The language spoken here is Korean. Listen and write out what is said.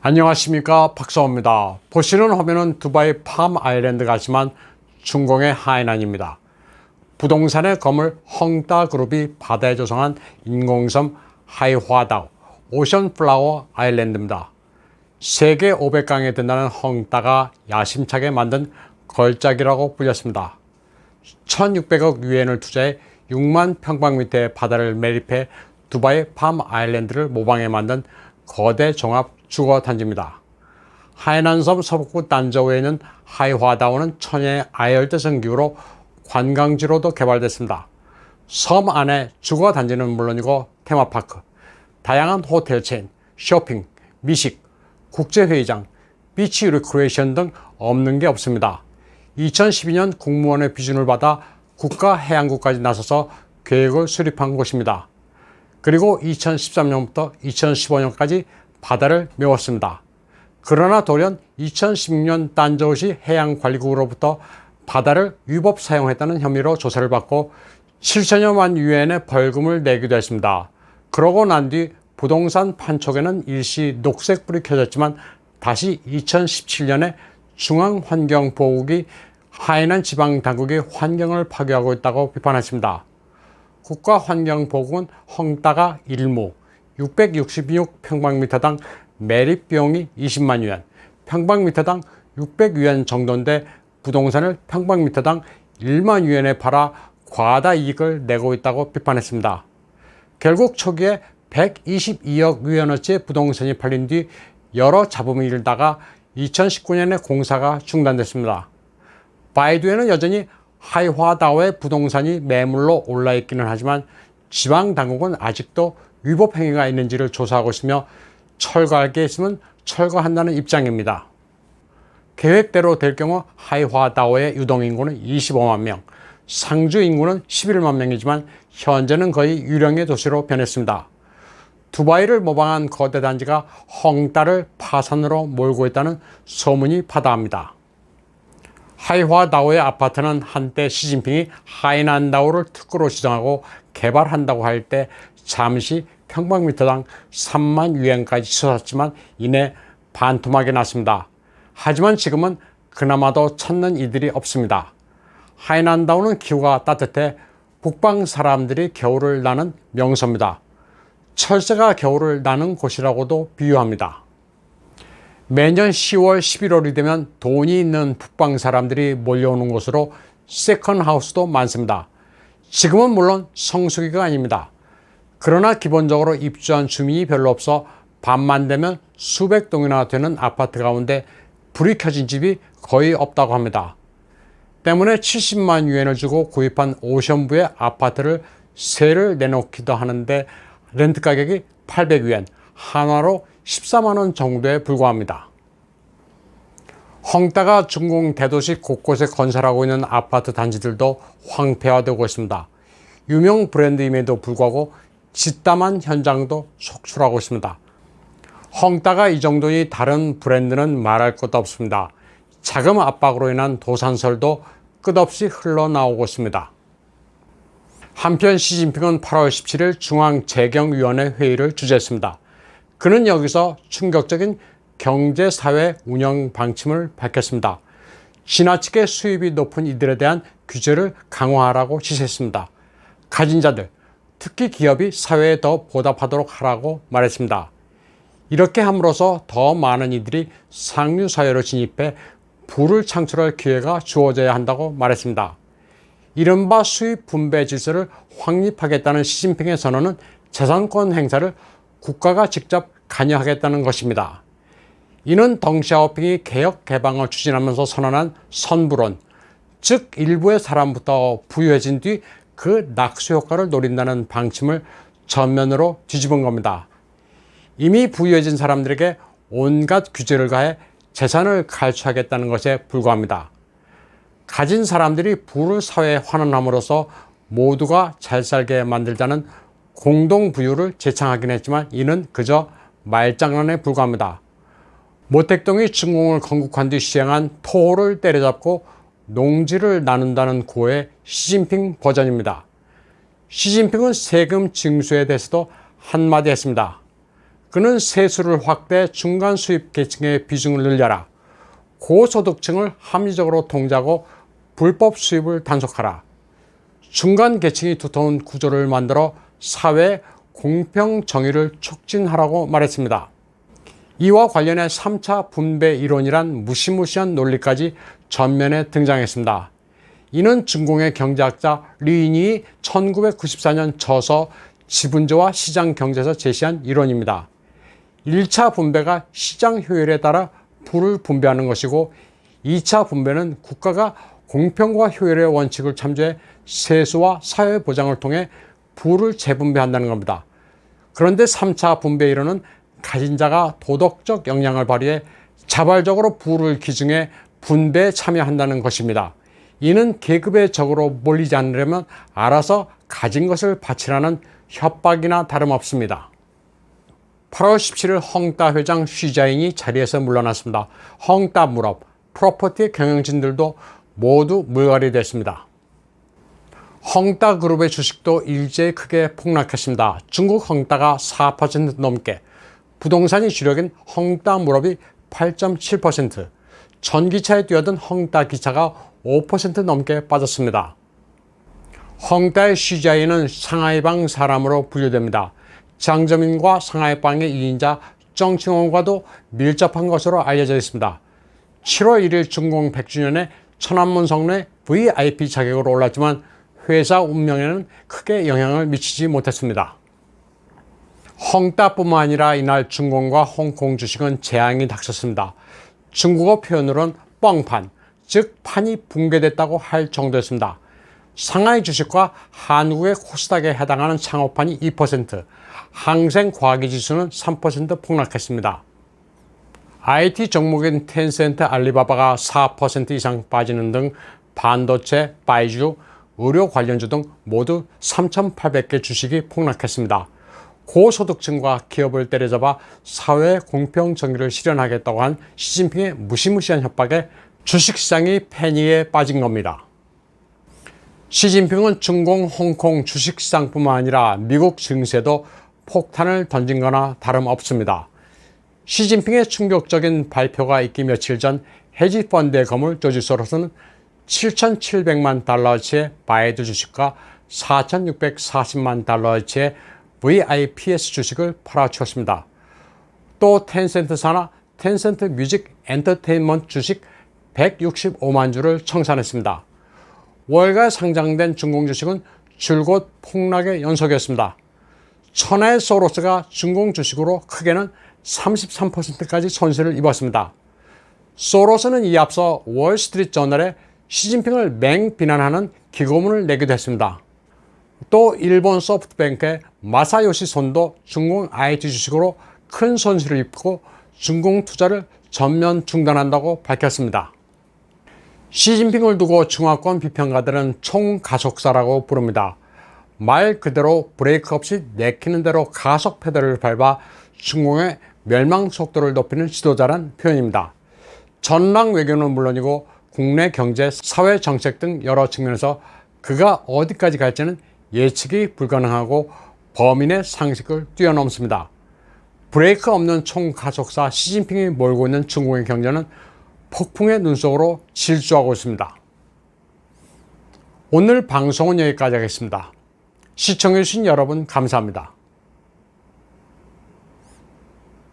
안녕하십니까 박사호입니다. 보시는 화면은 두바이 팜 아일랜드 가지만 중공의 하이난입니다. 부동산의 거물 헝따 그룹이 바다에 조성한 인공섬 하이화다오 오션 플라워 아일랜드입니다. 세계 500강에 든다는 헝따가 야심차게 만든 걸작이라고 불렸습니다. 1600억 유엔을 투자해 6만 평방미터의 바다를 매립해 두바이 팜 아일랜드를 모방해 만든 거대 종합 주거 단지입니다. 하이난섬 서북부 단저우에 있는 하이화다오는 천혜의 아열대 성 기후로 관광지로도 개발됐습니다. 섬 안에 주거 단지는 물론이고 테마파크, 다양한 호텔 체인, 쇼핑, 미식, 국제회의장, 비치 리크레이션 등 없는 게 없습니다. 2012년 국무원의 비준을 받아 국가해양국까지 나서서 계획을 수립한 곳입니다. 그리고 2013년부터 2015년까지 바다를 메웠습니다. 그러나 돌연 2016년 딴저우시 해양관리국으로부터 바다를 위법 사용했다는 혐의로 조사를 받고 7천여만 유엔의 벌금을 내기도 했습니다. 그러고 난 뒤 부동산 판촉에는 일시 녹색불이 켜졌지만 다시 2017년에 중앙환경보호국이 하이난 지방 당국이 환경을 파괴하고 있다고 비판했습니다. 국가환경보국은 헝따가 일무 666 평방미터당 매립 비용이 20만 유엔, 평방미터당 600유엔 정도인데 부동산을 평방미터당 1만 유엔에 팔아 과다 이익을 내고 있다고 비판했습니다. 결국 초기에 122억 유엔어치의 부동산이 팔린 뒤 여러 잡음이 일다가 2019년에 공사가 중단됐습니다. 바이두에는 여전히 하이화다오의 부동산이 매물로 올라 있기는 하지만 지방 당국은 아직도 위법 행위가 있는지를 조사하고 있으며 철거할 게 있으면 철거한다는 입장입니다. 계획대로 될 경우 하이화다오의 유동 인구는 25만 명, 상주 인구는 11만 명이지만 현재는 거의 유령의 도시로 변했습니다. 두바이를 모방한 거대 단지가 헝따를 파산으로 몰고 있다는 소문이 파다합니다. 하이화다오의 아파트는 한때 시진핑이 하이난다오를 특구로 지정하고 개발한다고 할 때 잠시 평방미터당 3만 유엔까지 치솟았지만 이내 반토막이 났습니다. 하지만 지금은 그나마도 찾는 이들이 없습니다. 하이난다오는 기후가 따뜻해 북방 사람들이 겨울을 나는 명소입니다. 철새가 겨울을 나는 곳이라고도 비유합니다. 매년 10월, 11월이 되면 돈이 있는 북방 사람들이 몰려오는 곳으로 세컨 하우스도 많습니다. 지금은 물론 성수기가 아닙니다. 그러나 기본적으로 입주한 주민이 별로 없어 밤만 되면 수백 동이나 되는 아파트 가운데 불이 켜진 집이 거의 없다고 합니다. 때문에 70만 유엔을 주고 구입한 오션부의 아파트를 세를 내놓기도 하는데 렌트 가격이 800 유엔, 한화로 14만 원 정도에 불과합니다. 헝따가 중공 대도시 곳곳에 건설하고 있는 아파트 단지들도 황폐화되고 있습니다. 유명 브랜드임에도 불구하고 짓담한 현장도 속출하고 있습니다. 헝따가 이 정도니 다른 브랜드는 말할 것도 없습니다. 자금 압박으로 인한 도산설도 끝없이 흘러나오고 있습니다. 한편 시진핑은 8월 17일 중앙재경위원회 회의를 주재했습니다. 그는 여기서 충격적인 경제 사회 운영 방침을 밝혔습니다. 지나치게 수입이 높은 이들에 대한 규제를 강화하라고 지시했습니다. 가진 자들, 특히 기업이 사회에 더 보답하도록 하라고 말했습니다. 이렇게 함으로써 더 많은 이들이 상류 사회로 진입해 부를 창출할 기회가 주어져야 한다고 말했습니다. 이른바 수입 분배 질서를 확립하겠다는 시진핑의 선언은 재산권 행사를 국가가 직접 관여하겠다는 것입니다. 이는 덩샤오핑이 개혁 개방을 추진하면서 선언한 선불원, 즉 일부의 사람부터 부유해진 뒤 그 낙수 효과를 노린다는 방침을 전면으로 뒤집은 겁니다. 이미 부유해진 사람들에게 온갖 규제를 가해 재산을 갈취하겠다는 것에 불과합니다. 가진 사람들이 부를 사회에 환원함으로써 모두가 잘 살게 만들자는 공동 부유를 제창하긴 했지만 이는 그저 말장난에 불과합니다. 모택동이 중공을 건국한 뒤 시행한 토호를 때려잡고 농지를 나눈다는 고의 시진핑 버전입니다. 시진핑은 세금 징수에 대해서도 한마디 했습니다. 그는 세수를 확대 중간 수입 계층의 비중을 늘려라. 고소득층을 합리적으로 통제하고 불법 수입을 단속하라. 중간 계층이 두터운 구조를 만들어 사회 공평 정의를 촉진하라고 말했습니다. 이와 관련해 3차 분배 이론이란 무시무시한 논리까지 전면에 등장했습니다. 이는 중공의 경제학자 리인이 1994년 저서 지분제와 시장 경제에서 제시한 이론입니다. 1차 분배가 시장 효율에 따라 부를 분배하는 것이고 2차 분배는 국가가 공평과 효율의 원칙을 참조해 세수와 사회 보장을 통해 부를 재분배한다는 겁니다. 그런데 3차 분배 이론은 가진 자가 도덕적 역량을 발휘해 자발적으로 부를 기증해 분배에 참여한다는 것입니다. 이는 계급의 적으로 몰리지 않으려면 알아서 가진 것을 바치라는 협박이나 다름없습니다. 8월 17일 헝따 회장 쉬자인이 자리에서 물러났습니다. 헝따 물업, 프로퍼티 경영진들도 모두 물갈이 됐습니다. 헝따 그룹의 주식도 일제히 크게 폭락했습니다. 중국 헝따가 4% 넘게, 부동산이 주력인 헝따 물업이 8.7%, 전기차에 뛰어든 헝따 기차가 5% 넘게 빠졌습니다. 헝따의 쉬자이는 상하이방 사람으로 분류됩니다. 장저민과 상하이방의 2인자 정칭원과도 밀접한 것으로 알려져 있습니다. 7월 1일 준공 100주년에 천안문 성내 VIP 자격으로 올랐지만 회사 운명에는 크게 영향을 미치지 못했습니다. 헝따뿐만 아니라 이날 중공과 홍콩 주식은 재앙이 닥쳤습니다. 중국어 표현으로는 뻥판, 즉 판이 붕괴됐다고 할 정도였습니다. 상하이 주식과 한국의 코스닥에 해당하는 창업판이 2%, 항생과학기 지수는 3% 폭락했습니다. IT 종목인 텐센트 알리바바가 4% 이상 빠지는 등 반도체, 바이주, 의료 관련주 등 모두 3,800개 주식이 폭락했습니다. 고소득층과 기업을 때려잡아 사회 공평 정의를 실현하겠다고 한 시진핑의 무시무시한 협박에 주식시장이 패닉에 빠진 겁니다. 시진핑은 중공, 홍콩 주식시장뿐만 아니라 미국 증시에도 폭탄을 던진 거나 다름없습니다. 시진핑의 충격적인 발표가 있기 며칠 전 헤지펀드의 거물 조지소로서는 7,700만 달러어치의 바이두 주식과 4,640만 달러어치의 VIPS 주식을 팔아치웠습니다. 또 텐센트사나 텐센트 뮤직 엔터테인먼트 주식 165만 주를 청산했습니다. 월가 상장된 중공 주식은 줄곧 폭락의 연속이었습니다. 천하의 소로스가 중공 주식으로 크게는 33%까지 손실을 입었습니다. 소로스는 이 앞서 월스트리트 저널에 시진핑을 맹 비난하는 기고문을 내기도 했습니다. 또 일본 소프트뱅크의 마사요시 손도 중공 IT 주식으로 큰 손실을 입고 중공 투자를 전면 중단한다고 밝혔습니다. 시진핑을 두고 중화권 비평가들은 총가속사라고 부릅니다. 말 그대로 브레이크 없이 내키는 대로 가속 페달을 밟아 중공의 멸망 속도를 높이는 지도자란 표현입니다. 전랑 외교는 물론이고 국내 경제, 사회 정책 등 여러 측면에서 그가 어디까지 갈지는 예측이 불가능하고 범인의 상식을 뛰어넘습니다. 브레이크 없는 총가속사 시진핑이 몰고 있는 중국의 경제는 폭풍의 눈속으로 질주하고 있습니다. 오늘 방송은 여기까지 하겠습니다. 시청해주신 여러분 감사합니다.